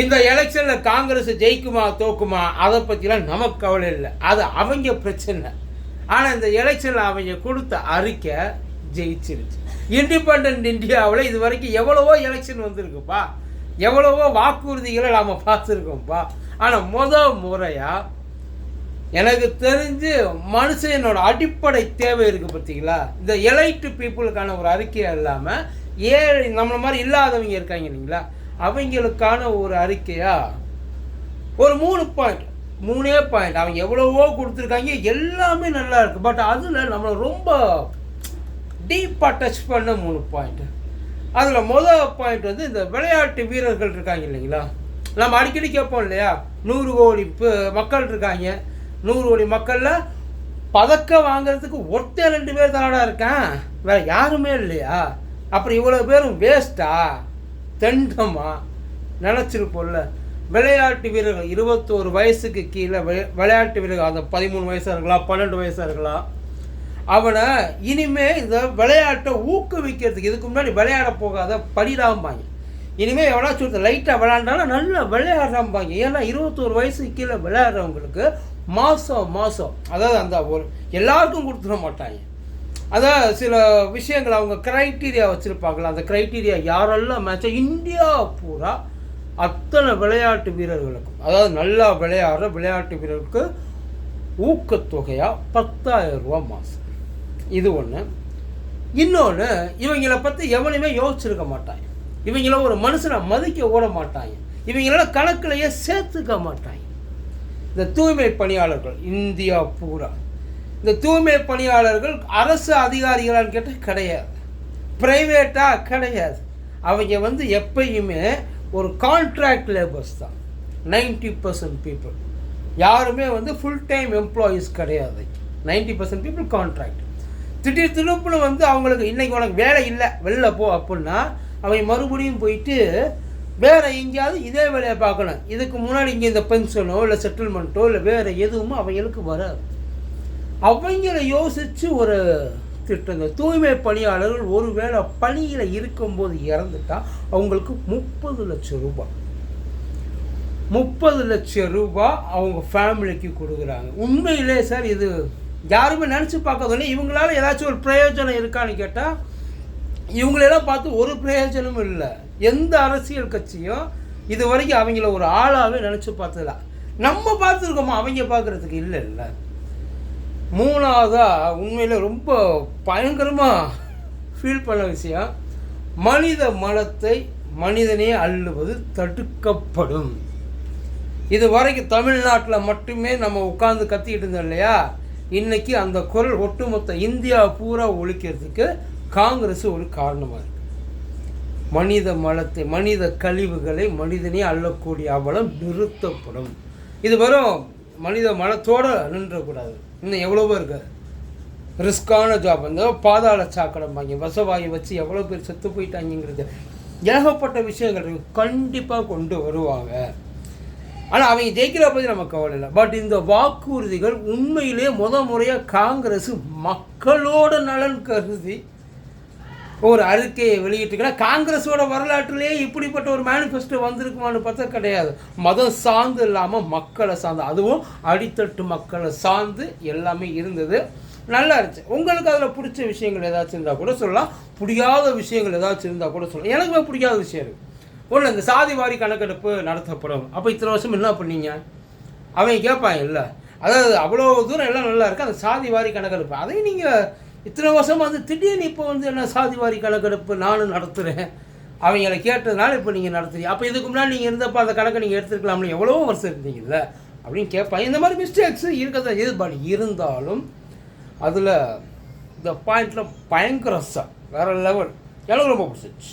இந்த எலெக்ஷனில் காங்கிரஸ் ஜெயிக்குமா தோக்குமா அதை பற்றிலாம் நமக்கு கவலை இல்லை. அது அவங்க பிரச்சனை. ஆனால் இந்த எலெக்ஷனில் அவங்க கொடுத்த அறிக்கை ஜெயிச்சிருச்சு. இண்டிபெண்ட் இந்தியாவில் இது வரைக்கும் எவ்வளவோ எலெக்ஷன் வந்திருக்குப்பா. எவ்வளவோ வாக்குறுதிகளை நாம் பார்த்துருக்கோம்ப்பா. ஆனால் முத முறையாக எனக்கு தெரிஞ்சு மனுஷனோட அடிப்படை தேவை இருக்குது பார்த்தீங்களா இந்த எலைட்டு பீப்புளுக்கான ஒரு அறிக்கையாக இல்லாமல் ஏழை நம்மளை மாதிரி இல்லாதவங்க இருக்காங்க இல்லைங்களா? அவங்களுக்கான ஒரு அறிக்கையா? ஒரு மூணு பாயிண்ட் மூணே பாயிண்ட் அவங்க எவ்வளவோ கொடுத்துருக்காங்க எல்லாமே நல்லா இருக்குது பட் அதில் நம்மளை ரொம்ப டீப்பாக டச் பண்ண மூணு பாயிண்ட் அதில் முதல் பாயிண்ட் வந்து இந்த விளையாட்டு வீரர்கள் இருக்காங்க இல்லைங்களா? நம்ம அடிக்கடி கேட்போம் இல்லையா? நூறு கோடி மக்கள் இருக்காங்க. நூறு கோடி மக்களில் பதக்கம் வாங்குறதுக்கு ஒருத்தன் ரெண்டு பேர் தானடா இருக்கேன். வேற யாருமே இல்லையா? அப்புறம் இவ்வளோ பேரும் வேஸ்ட்டா தெண்டமா நினச்சிருப்போம்ல. விளையாட்டு வீரர்கள் இருபத்தோரு வயசுக்கு கீழே விளை- விளையாட்டு வீரர்கள் அந்த பதிமூணு வயசாக இருக்கலாம் பன்னெண்டு வயசாக இருக்கலாம் அவனை இனிமே இந்த விளையாட்டை ஊக்குவிக்கிறதுக்கு இதுக்கு முன்னாடி விளையாட போகாத படிடாம்பாங்க இனிமேல் எவனா சொல்லுறது லைட்டாக விளையாண்டாலும் நல்லா விளையாடுறாம்பாங்க. ஏன்னா இருபத்தோரு வயசுக்கு கீழே விளையாடுறவங்களுக்கு மாதம் மாதம் அதாவது அந்த ஒரு எல்லாருக்கும் கொடுத்துட மாட்டாங்க. அதான் சில விஷயங்கள் அவங்க க்ரைட்டீரியா வச்சுருப்பாங்களா அந்த க்ரைட்டீரியா யாரெல்லாம் மேட்சா இந்தியா பூரா அத்தனை விளையாட்டு வீரர்களுக்கும் அதாவது நல்லா விளையாடுற விளையாட்டு வீரருக்கு ஊக்கத்தொகையாக பத்தாயிரம் ரூபா மாதம் இது ஒன்று இன்னொன்று இவங்களை பற்றி எவனையுமே யோசிச்சிருக்க மாட்டாங்க இவங்கள ஒரு மனுஷனை மதிக்க ஓட மாட்டாங்க இவங்கள கணக்கிலேயே சேர்த்துக்க மாட்டாங்க இந்த தூய்மை பணியாளர்கள் இந்தியா பூரா. இந்த தூய்மை பணியாளர்கள் அரசு அதிகாரிகளான்னு கேட்டால் கிடையாது. ப்ரைவேட்டாக கிடையாது. அவங்க வந்து எப்பயுமே ஒரு கான்ட்ராக்ட் லேபர்ஸ் தான். நைன்டி பர்சன்ட் பீப்புள் யாருமே வந்து ஃபுல் டைம் எம்ப்ளாயீஸ் கிடையாது. நைன்டி பர்சன்ட் பீப்புள் கான்ட்ராக்ட் திடீர் திருப்பில் வந்து அவங்களுக்கு இன்றைக்கி உனக்கு வேலை இல்லை வெளில போ அப்படின்னா அவங்க மறுபடியும் போயிட்டு வேறு எங்கேயாவது இதே வேலையை பார்க்கணும். இதுக்கு முன்னாடி இங்கே இந்த பென்ஷனோ இல்லை செட்டில்மெண்ட்டோ இல்லை வேறு எதுவும் அவங்களுக்கு வராது. அவங்கள யோசித்து ஒரு திட்டங்கள் தூய்மை பணியாளர்கள் ஒருவேளை பணியில் இருக்கும்போது இறந்துட்டா அவங்களுக்கு முப்பது லட்சம் ரூபாய். முப்பது லட்சம் ரூபாய் அவங்க ஃபேமிலிக்கு கொடுக்குறாங்க. உண்மையிலே சார் இது யாருமே நினச்சி பார்க்கறதில்ல இவங்களால ஏதாச்சும் ஒரு பிரயோஜனம் இருக்கான்னு கேட்டால் இவங்களெல்லாம் பார்த்து ஒரு பிரயோஜனமும் இல்லை. எந்த அரசியல் கட்சியும் இது வரைக்கும் அவங்கள ஒரு ஆளாகவே நினச்சி பார்த்ததில்ல. நம்ம பார்த்துருக்கோமா? அவங்க பார்க்குறதுக்கு இல்லை இல்லை. மூணாவதாக உண்மையில் ரொம்ப பயங்கரமாக ஃபீல் பண்ண விஷயம். மனித மலத்தை மனிதனே அள்ளுவது தடுக்கப்படும். இது வரைக்கும் தமிழ்நாட்டில் மட்டுமே நம்ம உட்காந்து கத்திக்கிட்டு இருந்தோம் இல்லையா? இன்னைக்கு அந்த குரல் ஒட்டுமொத்த இந்தியா பூரா ஒழிக்கிறதுக்கு காங்கிரஸ் ஒரு காரணமாக இருக்குது மனித மலத்தை மனித கழிவுகளை மனிதனே அள்ளக்கூடிய அவலம் நிறுத்தப்படும். இது வெறும் மனித மனத்தோடு நின்றக்கூடாது. இன்னும் எவ்வளவோ இருக்காது ரிஸ்கான ஜாப் இந்த பாதாள சாக்கடம் வாங்கி வசவாயு வச்சு எவ்வளோ பேர் செத்து போயிட்டாங்கிறது ஏகப்பட்ட விஷயங்கள் கண்டிப்பாக கொண்டு வருவாங்க. ஆனால் அவங்க ஜெயிக்கிற பற்றி நமக்கு கவலை இல்லை. பட் இந்த வாக்குறுதிகள் உண்மையிலே முத முறையாக காங்கிரஸ் மக்களோட நலன் கருதி ஒரு அறிக்கையை வெளியிட்டிருக்கா காங்கிரஸோட வரலாற்றிலேயே இப்படிப்பட்ட ஒரு மேனிஃபெஸ்டோ வந்திருக்குமான்னு பார்த்தா கிடையாது. மதம் சார்ந்து இல்லாமல் மக்களை சார்ந்து அதுவும் அடித்தட்டு மக்களை சார்ந்து எல்லாமே இருந்தது. நல்லா இருந்துச்சு. உங்களுக்கு அதில் பிடிச்ச விஷயங்கள் ஏதாச்சும் இருந்தால் கூட சொல்லலாம். பிடிக்காத விஷயங்கள் ஏதாச்சும் இருந்தால் கூட சொல்லலாம். எனக்குமே பிடிக்காத விஷயம் இருக்குது ஒன்று இந்த சாதி வாரி கணக்கெடுப்பு நடத்தப்படும். அப்போ இத்தனை வருஷம் என்ன பண்ணீங்க? அவன் கேட்பான் இல்லை. அதாவது அவ்வளோ தூரம் எல்லாம் நல்லா இருக்குது அந்த சாதி வாரி கணக்கெடுப்பு. அதையும் நீங்கள் இத்தனை வருஷம் வந்து திடீர்னு இப்போ வந்து என்ன சாதிவாரி கணக்கெடுப்பு நானும் நடத்துகிறேன் அவங்கள கேட்டதுனால இப்போ நீங்கள் நடத்துறீங்க. அப்போ இதுக்கு முன்னாடி நீங்கள் இருந்தப்போ அந்த கணக்கை நீங்கள் எடுத்துருக்கலாம்னு எவ்வளோ வருஷம் இருந்தீங்கல்ல? அப்படின்னு கேட்பாங்க. இந்த மாதிரி மிஸ்டேக்ஸ் இருக்கதான் இது பட் இருந்தாலும் அதில் இந்த பாயிண்டில் பயங்கர வேறு லெவல் எனக்கு ரொம்ப பிடிச்சிருச்சு